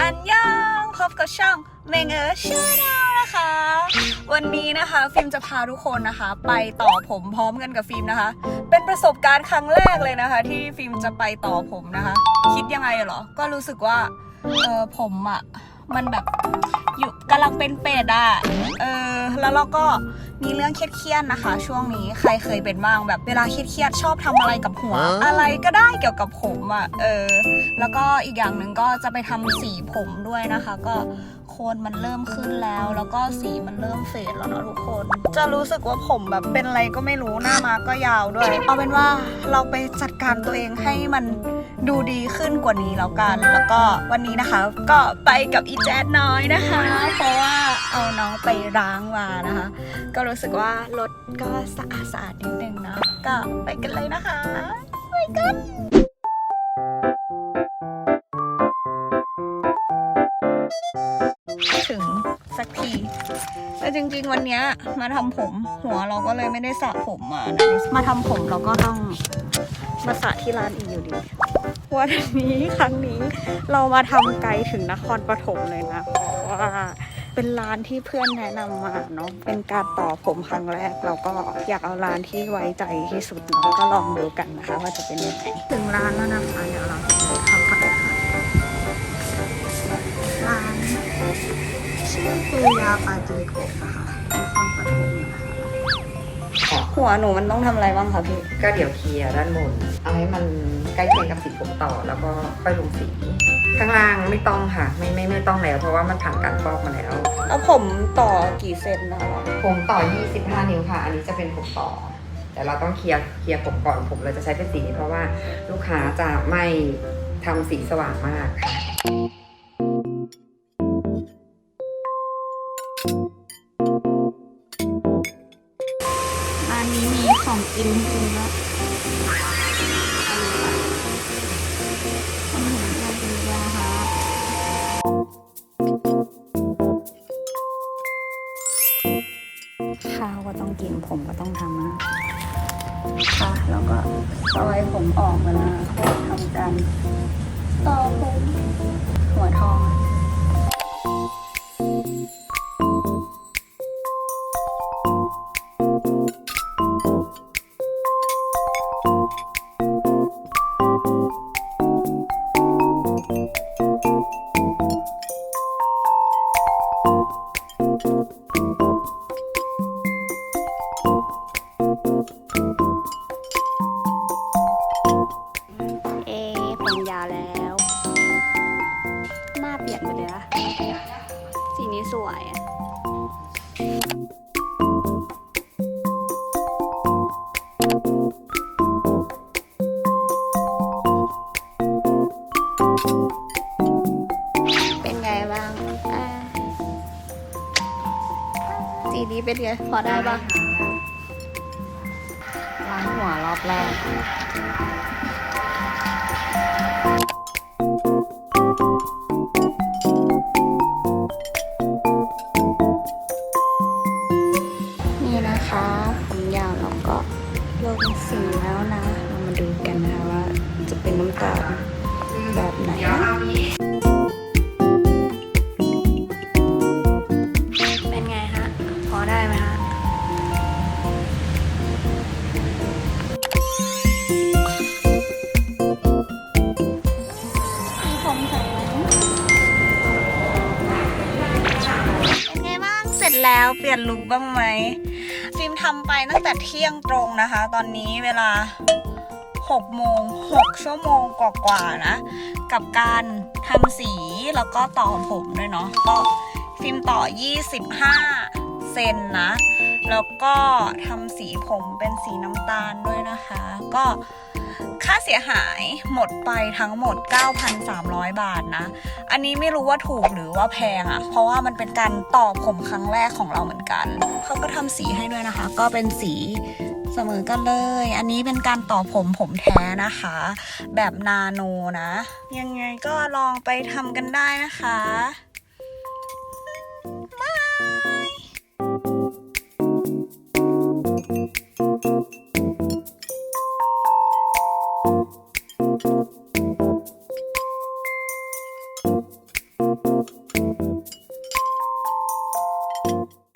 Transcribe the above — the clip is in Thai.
อันยองพบกับช่องเมงเออชาแนลนะคะ วันนี้นะคะฟิล์มจะพาทุกคนนะคะ ไปต่อผมพร้อมกันกับฟิล์มนะคะ เป็นประสบการณ์ครั้งแรกเลยนะคะ ที่ฟิล์มจะไปต่อผมนะคะ คิดยังไงเหรอ ก็รู้สึกว่าเออผมอะ่ะ มันแบบอยู่กำลังเป็นเป็ดอะเออแล้วเราก็มีเรื่องเครียดๆนะคะ ช่วงนี้ใครเคยเป็นบ้างแบบเวลาเครียดๆชอบทำอะไรกับหัว อะไรก็ได้เกี่ยวกับผมอะ่ะเออ แล้วก็อีกอย่างหนึ่งก็จะไปทำสีผมด้วยนะคะ ก็โคนมันเริ่มขึ้นแล้ว แล้วก็สีมันเริ่มเฟดแล้วเนอะทุกคน จะรู้สึกว่าผมแบบเป็นอะไรก็ไม่รู้หน้ามาก็ยาวด้วย เอาเป็นว่าเราไปจัดการตัวเองให้มันดูดีขึ้นกว่านี้แล้วกัน แล้วก็วันนี้นะคะ ก็ไปกับอีแจ๊ดน้อยนะคะ เพราะว่าเอาน้องไปล้างมานะคะ ก็รู้สึกว่ารถก็สะอาดสะอาดนิดนึงเนาะก็ไปกันเลยนะคะ ไปกันถึงสักทีแต่จริงๆวันนี้มาทำผมหัวเราก็เลยไม่ได้สระผมมานะมาทำผมเราก็ต้อง มาสระที่ร้านอีกอยู่ดี วันนี้ครั้งนี้เรามาทำไกลถึงนครปฐมเลยนะ เพราะว่าเป็นร้านที่เพื่อนแนะนำมาเนาะ เป็นการต่อผมครั้งแรก เราก็อยากเอาร้านที่ไว้ใจที่สุดเนาะ ก็ลองดูกันนะคะว่าจะเป็นยังไง ถึงร้านแล้วนะคะเดี๋ยวเราทำกันค่ะร้านชื่อคือยาปาจิโกะนะคะนครปฐมนะคะ หัวหนูมันต้องทำอะไรบ้างคะพี่ ก็เดี๋ยวเคลียร์ด้านบน เอาให้มันใกล้เคียงกับสีผมต่อแล้วก็ค่อยลงสี ข้างล่างไม่ต้องค่ะ ไม่ไม่ไม่ต้องแล้ว เพราะว่ามันผ่านการฟอกมาแล้ว แล้วผมต่อกี่เซนนะคะ ผมต่อ 25 นิ้วค่ะ อันนี้จะเป็นผมต่อ แต่เราต้องเคลียร์เคลียร์ผมก่อนผมเราจะใช้เป็นสีนี้เพราะว่าลูกค้าจะไม่ทำสีสว่างมากค่ะ ของกินจริงแล้วอาหารยาเป็นยาค่ะข้าวก็ต้องกินผมก็ต้องทำนะค่ะแล้วก็ซอยผมออกมาแล้วเพื่อทำการต่อผมหัวทอง สวยเป็นไงบ้างสีนี้เป็นไงพอได้ปะล้างหัวรอบแรก น้ำตาลแบบไหนนะเป็นไงฮะ พอได้ไหมฮะสีผมใสไหมเป็นไงบ้างเสร็จแล้วเปลี่ยนลุคบ้างไหมฟิล์มทำไปตั้งแต่เที่ยงตรงนะคะ ตอนนี้เวลา 6โมง6ชั่วโมงกว่าๆนะ กับการทำสีแล้วก็ต่อผมด้วยเนาะก็ฟิล์มต่อ 25 เซนนะ แล้วก็ทำสีผมเป็นสีน้ำตาลด้วยนะคะ ก็ค่าเสียหายหมดไปทั้งหมด 9,300 บาทนะ อันนี้ไม่รู้ว่าถูกหรือว่าแพงอะ่ะ เพราะว่ามันเป็นการต่อผมครั้งแรกของเราเหมือนกัน เขาก็ทำสีให้ด้วยนะคะ ก็เป็นสี เสมอกันเลย อันนี้เป็นการต่อผมผมแท้นะคะ แบบนาโนนะ ยังไงก็ลองไปทำกันได้นะคะบาย